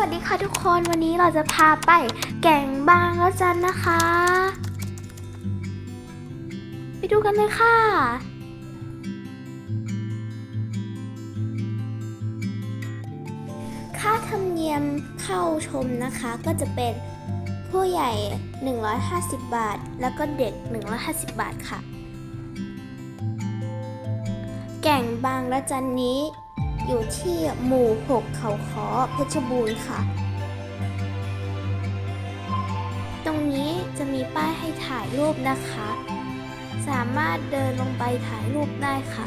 วัสดีค่ะทุกคนวันนี้เราจะพาไปแก่งบางแล้วจันนะคะ ไปดูกันเลยค่ะค่าธรรมเนียมเข้าชมนะคะก็จะเป็นผู้ใหญ่ 150 บาท แล้วก็เด็ก 150 บาทค่ะ แก่งบางละจันนี้ อยู่ที่หมู่ 6 เขาคอเพชรบูรณ์ค่ะ ตรงนี้จะมีป้ายให้ถ่ายรูปนะคะ สามารถเดินลงไปถ่ายรูปได้ค่ะ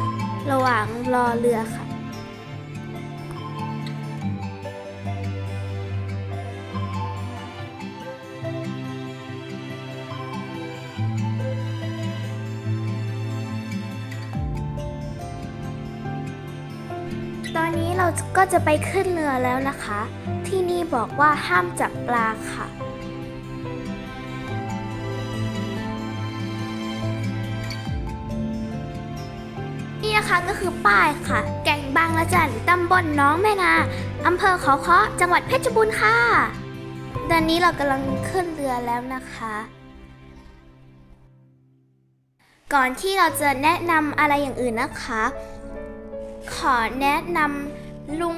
ระหว่างรอเรือค่ะ เราก็จะไปขึ้นเรือแล้วนะคะ ที่นี่บอกว่าห้ามจับปลาค่ะนี่นะคะก็คือป้ายค่ะ แก่งบางละจันตำบลน้องแม่นาอำเภอเขาเคาะจังหวัดเพชรบูรณ์ค่ะตอนนี้เรากำลังขึ้นเรือแล้วนะคะ ก่อนที่เราจะแนะนำอะไรอย่างอื่นนะคะ ขอแนะนำ ลุง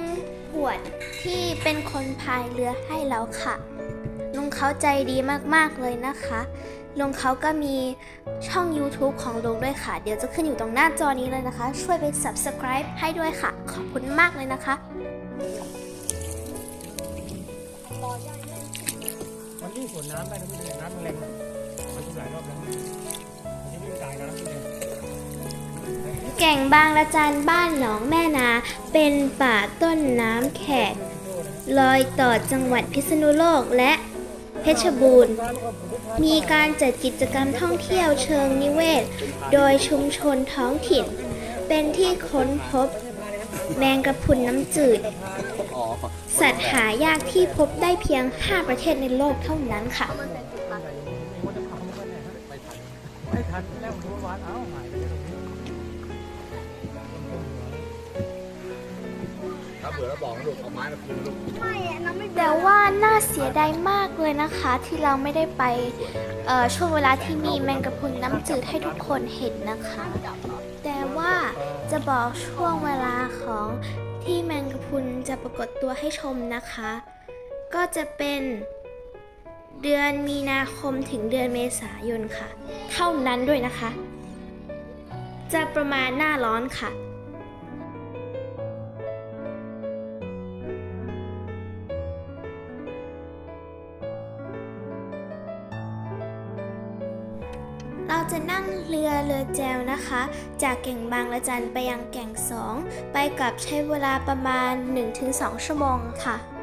หวดที่เป็นคนพายเรือให้เราค่ะ ลุงเขาใจดีมากๆเลยนะคะ ลุงเขาก็มีช่อง YouTube ของลุงด้วยค่ะ เดี๋ยวจะขึ้นอยู่ตรงหน้าจอนี้เลยนะคะ ช่วยไป subscribe ให้ด้วยค่ะ ขอบคุณมากเลยนะคะมันวิ่งสวนน้ำไปนะพี่น้ำมันแรงมันทุกหลายรอบแล้วมันจะวิ่งสายน้ำพี่เลย แก่งบางละจันบ้านหนองแม่นา เป็นป่าต้นน้ำแขกลอยต่อจังหวัดพิษณุโลกและเพชรบูรณ์ มีการจัดกิจกรรมท่องเที่ยวเชิงนิเวศ โดยชุมชนท้องถิ่น เป็นที่ค้นพบ แมงกระพรุนน้ำจืด สัตว์หายากที่พบได้เพียง 5 ประเทศในโลกเท่านั้นค่ะไม่ทันแล้วผมวานเอ้าหายไป ผื่อแล้วบอกนะลูกเอาไม้มาคืนลูกแต่ว่าน่าเสียดายมากเลยนะคะ ที่เราไม่ได้ไปเอ่อช่วงเวลาที่มีแมงกะพรุนน้ำจืดให้ทุกคนเห็นนะคะ แต่ว่าจะบอกช่วงเวลาของที่แมงกะพรุนจะปรากฏตัวให้ชมนะคะ ก็จะเป็นเดือนมีนาคมถึงเดือนเมษายนค่ะ เท่านั้นด้วยนะคะ จะประมาณหน้าร้อนค่ะ เราจะนั่งเรือเรือแจวนะคะ จากแก่งบางละจันไปยังแก่งสองไปกลับใช้เวลาประมาณ 1-2 ชั่วโมงค่ะ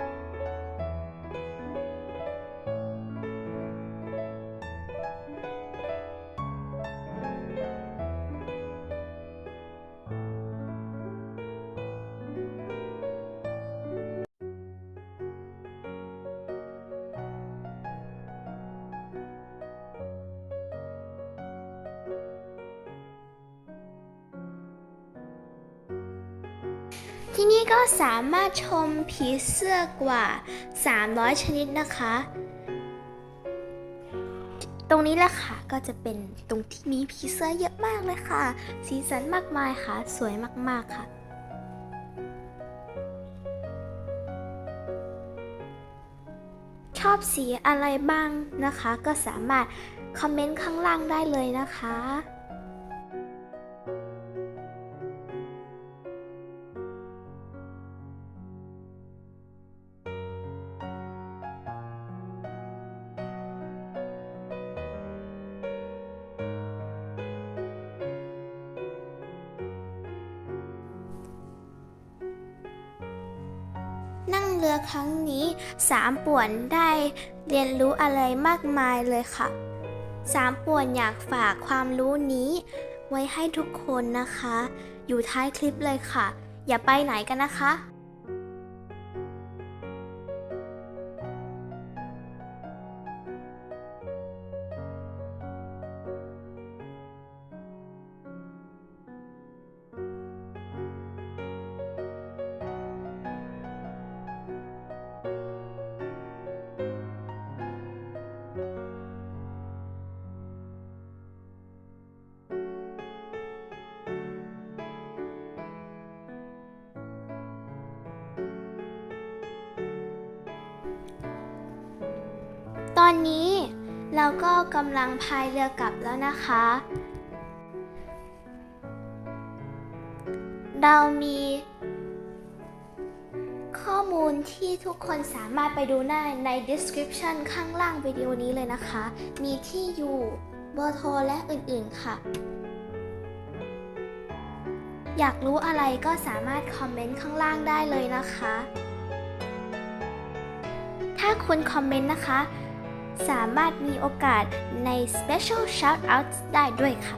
ที่นี่ก็สามารถชมผีเสื้อกว่า 300 ชนิดนะคะ ตรงนี้แหละค่ะก็จะเป็นตรงที่มีผีเสื้อเยอะมากเลยค่ะ สีสันมากมายค่ะ สวยมากๆค่ะชอบสีอะไรบ้างนะคะ ก็สามารถคอมเมนต์ข้างล่างได้เลยนะคะ เรือครั้งนี้สามป่วนได้เรียนรู้อะไรมากมายเลยค่ะสามป่วนอยากฝากความรู้นี้ ไว้ให้ทุกคนนะคะ อยู่ท้ายคลิปเลยค่ะ อย่าไปไหนกันนะคะ อนนี้เราก็กำลังพายเรือกลับแล้วนะคะ เรามีข้อมูลที่ทุกคนสามารถไปดูได้ใน description ข้างล่างวิดีโอนี้เลยนะคะ มีที่อยู่เบอร์โทรและอื่นๆค่ะ อยากรู้อะไรก็สามารถคอมเมนต์ข้างล่างได้เลยนะคะ ถ้าคุณคอมเมนต์นะคะ สามารถมีโอกาสใน Special Shout Out ได้ด้วยค่ะ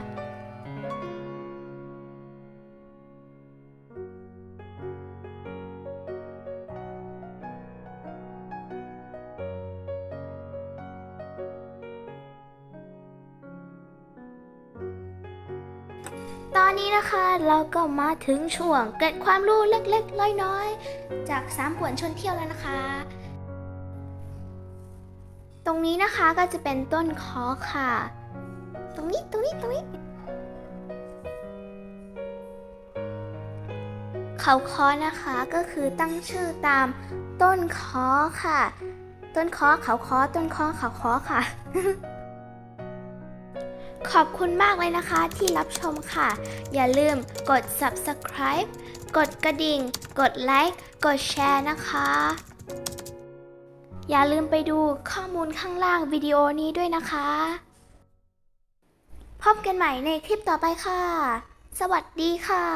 ตอนนี้นะคะเราก็มาถึงช่วงเกร็ดความรู้เล็กๆน้อยๆ จากสามผวนชนเที่ยวแล้วนะคะ ตรงนี้นะคะก็จะเป็นต้นคอค่ะ ตรงนี้ตรงนี้ตรงนี้ เขาคอนะคะก็คือตั้งชื่อตามต้นคอค่ะ ต้นคอเขาคอต้นคอเขาคอค่ะ ขอบคุณมากเลยนะคะที่รับชมค่ะ อย่าลืมกด subscribe กดกระดิ่ง กดไลค์ กดแชร์นะคะ อย่าลืมไปดูข้อมูลข้างล่างวิดีโอนี้ด้วยนะคะ พบกันใหม่ในคลิปต่อไปค่ะ สวัสดีค่ะ